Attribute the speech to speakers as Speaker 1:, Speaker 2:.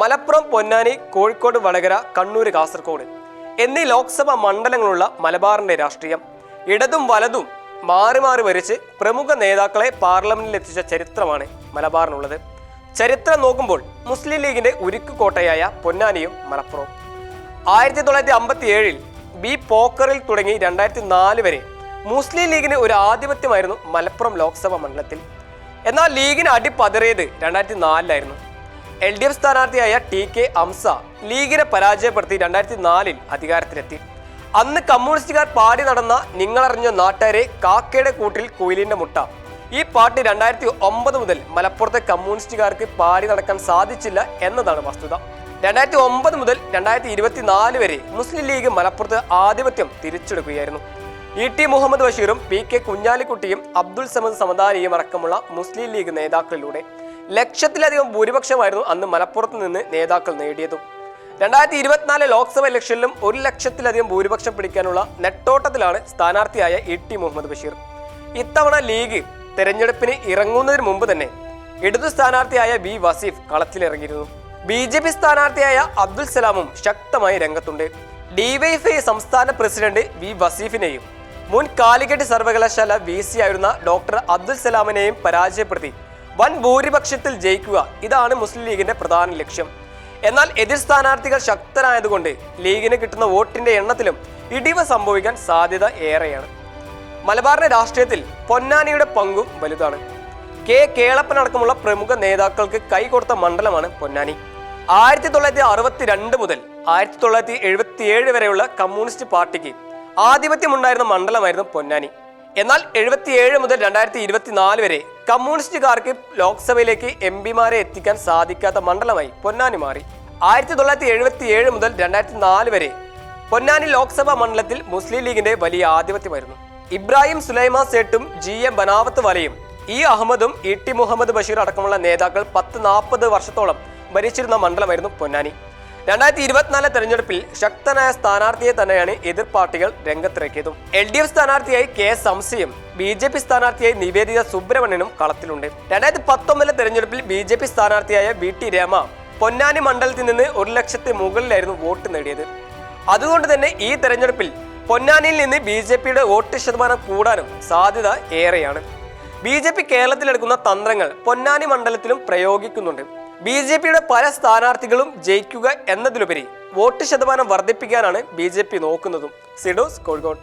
Speaker 1: മലപ്പുറം പൊന്നാനി കോഴിക്കോട് വടകര കണ്ണൂർ കാസർഗോഡ് എന്നീ ലോക്സഭാ മണ്ഡലങ്ങളുള്ള മലബാറിന്റെ രാഷ്ട്രീയം. ഇടതും വലതും മാറി മാറി വരിച്ച് പ്രമുഖ നേതാക്കളെ പാർലമെന്റിൽ എത്തിച്ച ചരിത്രമാണ് മലബാറിനുള്ളത്. ചരിത്രം നോക്കുമ്പോൾ മുസ്ലിം ലീഗിന്റെ ഉരുക്കു കോട്ടയായ പൊന്നാനിയും മലപ്പുറവും. ആയിരത്തി തൊള്ളായിരത്തി അമ്പത്തി ഏഴിൽ ബി പോക്കറിൽ തുടങ്ങി രണ്ടായിരത്തി നാല് വരെ മുസ്ലിം ലീഗിന് ഒരു ആധിപത്യമായിരുന്നു മലപ്പുറം ലോക്സഭാ മണ്ഡലത്തിൽ. എന്നാൽ ലീഗിന് അടിപ്പതറിയത് രണ്ടായിരത്തി നാലിലായിരുന്നു എൽ ഡി എഫ് സ്ഥാനാർത്ഥിയായ ടി കെ അംസ ലീഗിനെ പരാജയപ്പെടുത്തി രണ്ടായിരത്തി നാലിൽ അധികാരത്തിലെത്തി. അന്ന് കമ്മ്യൂണിസ്റ്റുകാർ പാടി നടന്ന നിങ്ങളറിഞ്ഞ നാട്ടുകാരെ കാക്കയുടെ കൂട്ടിൽ കുയിലിന്റെ മുട്ട. ഈ പാട്ട് രണ്ടായിരത്തി ഒമ്പത് മുതൽ മലപ്പുറത്തെ കമ്മ്യൂണിസ്റ്റുകാർക്ക് പാടി നടക്കാൻ സാധിച്ചില്ല എന്നതാണ് വസ്തുത. രണ്ടായിരത്തി ഒമ്പത് മുതൽ രണ്ടായിരത്തി ഇരുപത്തിനാല് വരെ മുസ്ലിം ലീഗ് മലപ്പുറത്ത് ആധിപത്യം തിരിച്ചെടുക്കുകയായിരുന്നു. ഇ ടി മുഹമ്മദ് ബഷീറും പി കെ കുഞ്ഞാലിക്കുട്ടിയും അബ്ദുൾ സമദ് സമദാനിയും അടക്കമുള്ള മുസ്ലിം ലീഗ് നേതാക്കളിലൂടെ. ലക്ഷത്തിലധികം ഭൂരിപക്ഷമായിരുന്നു അന്ന് മലപ്പുറത്ത് നിന്ന് നേതാക്കൾ നേടിയതും. രണ്ടായിരത്തി ഇരുപത്തിനാല് ലോക്സഭ ഇലക്ഷനിലും ഒരു ലക്ഷത്തിലധികം ഭൂരിപക്ഷം പിടിക്കാനുള്ള നെട്ടോട്ടത്തിലാണ് സ്ഥാനാർത്ഥിയായ ഇ ടി മുഹമ്മദ് ബഷീർ. ഇത്തവണ ലീഗ് തെരഞ്ഞെടുപ്പിന് ഇറങ്ങുന്നതിന് മുമ്പ് തന്നെ ഇടതു സ്ഥാനാർത്ഥിയായ ബി വസീഫ് കളത്തിലിറങ്ങിയിരുന്നു. ബി ജെ പി സ്ഥാനാർത്ഥിയായ അബ്ദുൽ സലാമും ശക്തമായി രംഗത്തുണ്ട്. ഡിവൈഎഫ്ഐ സംസ്ഥാന പ്രസിഡന്റ് വി വസീഫിനെയും മുൻ കാലിക്കറ്റ് സർവകലാശാല വി സി ആയിരുന്ന ഡോക്ടർ അബ്ദുൽ സലാമിനെയും പരാജയപ്പെടുത്തി വൻ ഭൂരിപക്ഷത്തിൽ ജയിക്കുക ഇതാണ് മുസ്ലിം ലീഗിന്റെ പ്രധാന ലക്ഷ്യം. എന്നാൽ എതിർ സ്ഥാനാർത്ഥികൾ ശക്തരായതുകൊണ്ട് ലീഗിന് കിട്ടുന്ന വോട്ടിന്റെ എണ്ണത്തിലും ഇടിവ് സംഭവിക്കാൻ സാധ്യത ഏറെയാണ്. മലബാറിന്റെ രാഷ്ട്രീയത്തിൽ പൊന്നാനിയുടെ പങ്കും വലുതാണ്. കെ. കേളപ്പനടക്കമുള്ള പ്രമുഖ നേതാക്കൾക്ക് കൈകൊടുത്ത മണ്ഡലമാണ് പൊന്നാനി. ആയിരത്തി തൊള്ളായിരത്തി അറുപത്തി രണ്ട് മുതൽ ആയിരത്തി തൊള്ളായിരത്തി എഴുപത്തി ഏഴ് വരെയുള്ള കമ്മ്യൂണിസ്റ്റ് പാർട്ടിക്ക് ആധിപത്യമുണ്ടായിരുന്ന മണ്ഡലമായിരുന്നു പൊന്നാനി. എന്നാൽ എഴുപത്തിയേഴ് മുതൽ രണ്ടായിരത്തി ഇരുപത്തിനാല് വരെ കമ്മ്യൂണിസ്റ്റുകാർക്ക് ലോക്സഭയിലേക്ക് എം പിമാരെ എത്തിക്കാൻ സാധിക്കാത്ത മണ്ഡലമായി പൊന്നാനി മാറി. ആയിരത്തി തൊള്ളായിരത്തി എഴുപത്തി ഏഴ് മുതൽ രണ്ടായിരത്തി നാല് വരെ പൊന്നാനി ലോക്സഭാ മണ്ഡലത്തിൽ മുസ്ലിം ലീഗിന്റെ വലിയ ആധിപത്യമായിരുന്നു. ഇബ്രാഹിം സുലൈമാ സേട്ടും ജി എം ബനാവത്ത് വലയും ഇ അഹമ്മദും ഇ ടി മുഹമ്മദ് ബഷീർ അടക്കമുള്ള നേതാക്കൾ പത്ത് നാൽപ്പത് വർഷത്തോളം ഭരിച്ചിരുന്ന മണ്ഡലമായിരുന്നു പൊന്നാനി. രണ്ടായിരത്തി ഇരുപത്തിനാല് തെരഞ്ഞെടുപ്പിൽ ശക്തനായ സ്ഥാനാർത്ഥിയെ തന്നെയാണ് എതിർ പാർട്ടികൾ രംഗത്തിറക്കിയതും. എൽ ഡി എഫ് സ്ഥാനാർത്ഥിയായി കെ സംശയും ബി ജെ പി സ്ഥാനാർത്ഥിയായി നിവേദിത സുബ്രഹ്മണ്യനും കളത്തിലുണ്ട്. രണ്ടായിരത്തി പത്തൊമ്പതിലെ തെരഞ്ഞെടുപ്പിൽ ബി ജെ പി സ്ഥാനാർത്ഥിയായ വി ടി രമ പൊന്നാനി മണ്ഡലത്തിൽ നിന്ന് ഒരു ലക്ഷത്തി മുകളിലായിരുന്നു വോട്ട് നേടിയത്. അതുകൊണ്ട് തന്നെ ഈ തെരഞ്ഞെടുപ്പിൽ പൊന്നാനിയിൽ നിന്ന് ബി ജെ പിയുടെ വോട്ട് ശതമാനം കൂടാനും സാധ്യത ഏറെയാണ്. ബി ജെ പി കേരളത്തിലെടുക്കുന്ന തന്ത്രങ്ങൾ പൊന്നാനി മണ്ഡലത്തിലും പ്രയോഗിക്കുന്നുണ്ട്. ബി ജെ പിയുടെ പല സ്ഥാനാർത്ഥികളും ജയിക്കുക എന്നതിലുപരി വോട്ട് ശതമാനം വർദ്ധിപ്പിക്കാനാണ് ബി ജെ പി നോക്കുന്നതും. സിഡോസ് കോഴിക്കോട്.